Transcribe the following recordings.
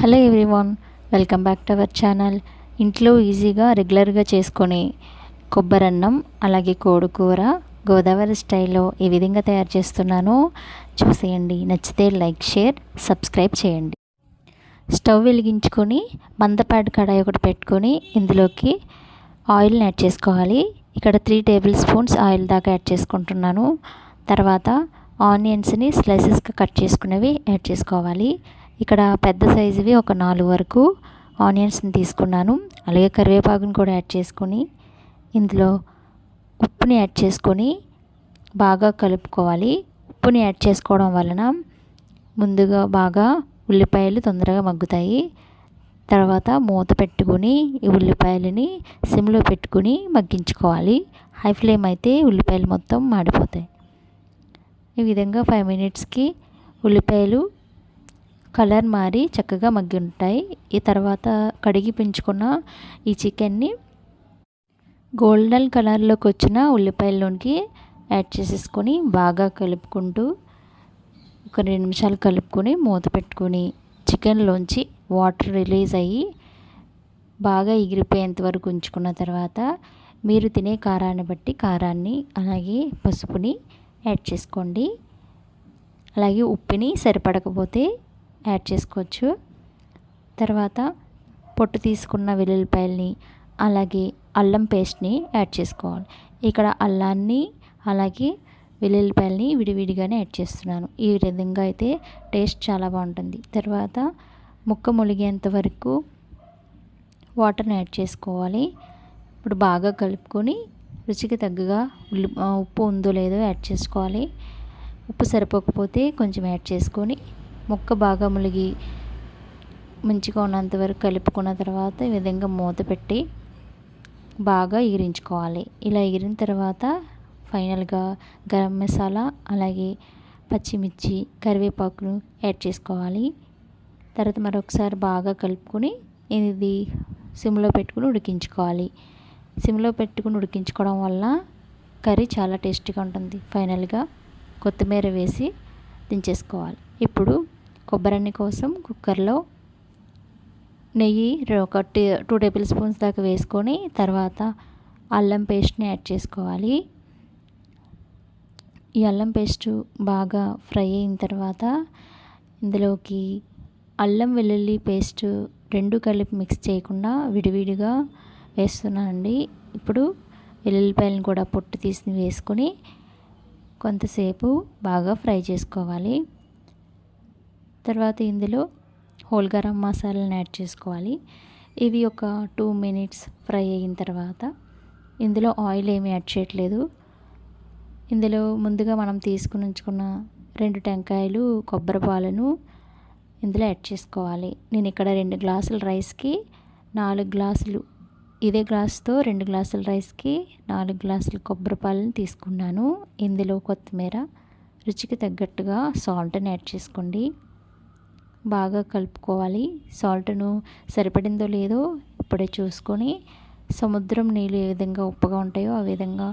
Hello everyone welcome back to our channel. ఇంట్లో ఈజీగా రెగ్యులర్గా చేసుకొని కొబ్బరన్నం అలాగే కోడుకూర గోదావరి స్టైల్లో ఏ విధంగా తయారు చేస్తున్నానో చూసేయండి. నచ్చితే లైక్ షేర్ సబ్స్క్రైబ్ చేయండి. స్టవ్ వెలిగించుకొని మందపాటి కడాయి ఒకటి పెట్టుకొని ఇందులోకి ఆయిల్ని యాడ్ చేసుకోవాలి. ఇక్కడ త్రీ టేబుల్ స్పూన్స్ ఆయిల్ దాకా యాడ్ చేసుకుంటున్నాను. తర్వాత ఆనియన్స్ని స్లైసెస్గా కట్ చేసుకునేవి యాడ్ చేసుకోవాలి. ఇక్కడ పెద్ద సైజువి ఒక నాలుగు వరకు ఆనియన్స్ని తీసుకున్నాను. అలాగే కరివేపాకుని కూడా యాడ్ చేసుకొని ఇందులో ఉప్పుని యాడ్ చేసుకొని బాగా కలుపుకోవాలి. ఉప్పుని యాడ్ చేసుకోవడం వలన ముందుగా బాగా ఉల్లిపాయలు తొందరగా మగ్గుతాయి. తర్వాత మూత పెట్టుకుని ఈ ఉల్లిపాయలని సిమ్లో పెట్టుకుని మగ్గించుకోవాలి. హై ఫ్లేమ్ అయితే ఉల్లిపాయలు మొత్తం మాడిపోతాయి. ఈ విధంగా ఫైవ్ మినిట్స్కి ఉల్లిపాయలు కలర్ మారి చక్కగా మగ్గి ఉంటాయి ఈ తర్వాత కడిగి పెంచుకున్న ఈ చికెన్ని గోల్డెన్ కలర్లోకి వచ్చిన ఉల్లిపాయల్లోనికి యాడ్ చేసేసుకొని బాగా కలుపుకుంటూ ఒక రెండు నిమిషాలు కలుపుకొని మూత పెట్టుకొని చికెన్లోంచి వాటర్ రిలీజ్ అయ్యి బాగా ఎగిరిపోయేంత వరకు ఉంచుకున్న తర్వాత మీరు తినే కారాన్ని బట్టి కారాన్ని అలాగే పసుపుని యాడ్ చేసుకోండి. అలాగే ఉప్పుని సరిపడకపోతే యాడ్ చేసుకోవచ్చు. తర్వాత పొట్టు తీసుకున్న వెల్లుల్లిపాయల్ని అలాగే అల్లం పేస్ట్ని యాడ్ చేసుకోవాలి. ఇక్కడ అల్లాన్ని అలాగే వెల్లుల్లిపాయల్ని విడివిడిగానే యాడ్ చేస్తున్నాను. ఈ విధంగా అయితే టేస్ట్ చాలా బాగుంటుంది. తర్వాత ముక్క ములిగేంత వరకు వాటర్ని యాడ్ చేసుకోవాలి. ఇప్పుడు బాగా కలుపుకొని రుచికి తగ్గగా ఉల్లి ఉప్పు ఉందో లేదో యాడ్ చేసుకోవాలి. ఉప్పు సరిపోకపోతే కొంచెం యాడ్ చేసుకొని ముక్క బాగా ములిగి మంచిగా ఉన్నంత వరకు కలుపుకున్న తర్వాత ఈ విధంగా మూత పెట్టి బాగా ఎగిరించుకోవాలి. ఇలా ఎగిరిన తర్వాత ఫైనల్గా గరం మసాలా అలాగే పచ్చిమిర్చి కరివేపాకును యాడ్ చేసుకోవాలి. తర్వాత మరొకసారి బాగా కలుపుకొని ఇది సిమ్లో పెట్టుకుని ఉడికించుకోవాలి. సిమ్లో పెట్టుకుని ఉడికించుకోవడం వల్ల కర్రీ చాలా టేస్టీగా ఉంటుంది. ఫైనల్గా కొత్తిమీర వేసి దించేసుకోవాలి. ఇప్పుడు కొబ్బరి కోసం కుక్కర్లో నెయ్యి ఒక టూ టేబుల్ స్పూన్స్ దాకా వేసుకొని తర్వాత అల్లం పేస్ట్ని యాడ్ చేసుకోవాలి. ఈ అల్లం పేస్ట్ బాగా ఫ్రై అయిన తర్వాత ఇందులోకి అల్లం వెల్లుల్లి పేస్ట్ రెండు కలిపి మిక్స్ చేయకుండా విడివిడిగా వేస్తున్నానండి. ఇప్పుడు వెల్లుల్లిపాయలను కూడా పొట్టు తీసి వేసుకొని కొంతసేపు బాగా ఫ్రై చేసుకోవాలి. తర్వాత ఇందులో హోల్ గరం మసాలాను యాడ్ చేసుకోవాలి. ఇవి ఒక టూ మినిట్స్ ఫ్రై అయిన తర్వాత ఇందులో ఆయిల్ ఏమీ యాడ్ చేయట్లేదు. ఇందులో ముందుగా మనం తీసుకుని ఉంచుకున్న రెండు టెంకాయలు కొబ్బరి పాలను ఇందులో యాడ్ చేసుకోవాలి. నేను ఇక్కడ రెండు గ్లాసుల రైస్కి నాలుగు గ్లాసులు ఇదే గ్లాస్తో రెండు గ్లాసుల రైస్కి నాలుగు గ్లాసులు కొబ్బరి పాలను తీసుకున్నాను. ఇందులో కొత్తిమీర రుచికి తగ్గట్టుగా సాల్ట్ని యాడ్ చేసుకోండి. బాగా కలుపుకోవాలి. సాల్ట్ను సరిపడిందో లేదో ఇప్పుడే చూసుకొని సముద్రం నీళ్ళు ఏ విధంగా ఉప్పుగా ఉంటాయో ఆ విధంగా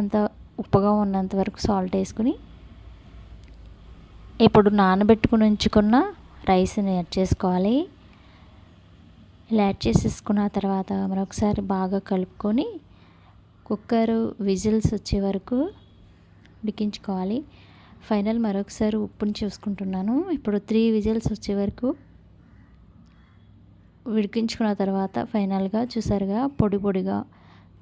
అంత ఉప్పుగా ఉన్నంత వరకు సాల్ట్ వేసుకుని ఇప్పుడు నానబెట్టుకుని ఉంచుకున్న రైస్ని యాడ్ చేసుకోవాలి. ఇలా యాడ్ చేసేసుకున్న తర్వాత మరొకసారి బాగా కలుపుకొని కుక్కర్ విజిల్స్ వచ్చే వరకు ఉడికించుకోవాలి. ఫైనల్ మరొకసారి ఉప్పుని చూసుకుంటున్నాను. ఇప్పుడు త్రీ విజిల్స్ వచ్చే వరకు ఉడికించుకున్న తర్వాత ఫైనల్గా చూసారుగా పొడి పొడిగా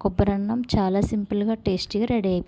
కొబ్బరి అన్నం చాలా సింపుల్గా టేస్టీగా రెడీ అయిపోయింది.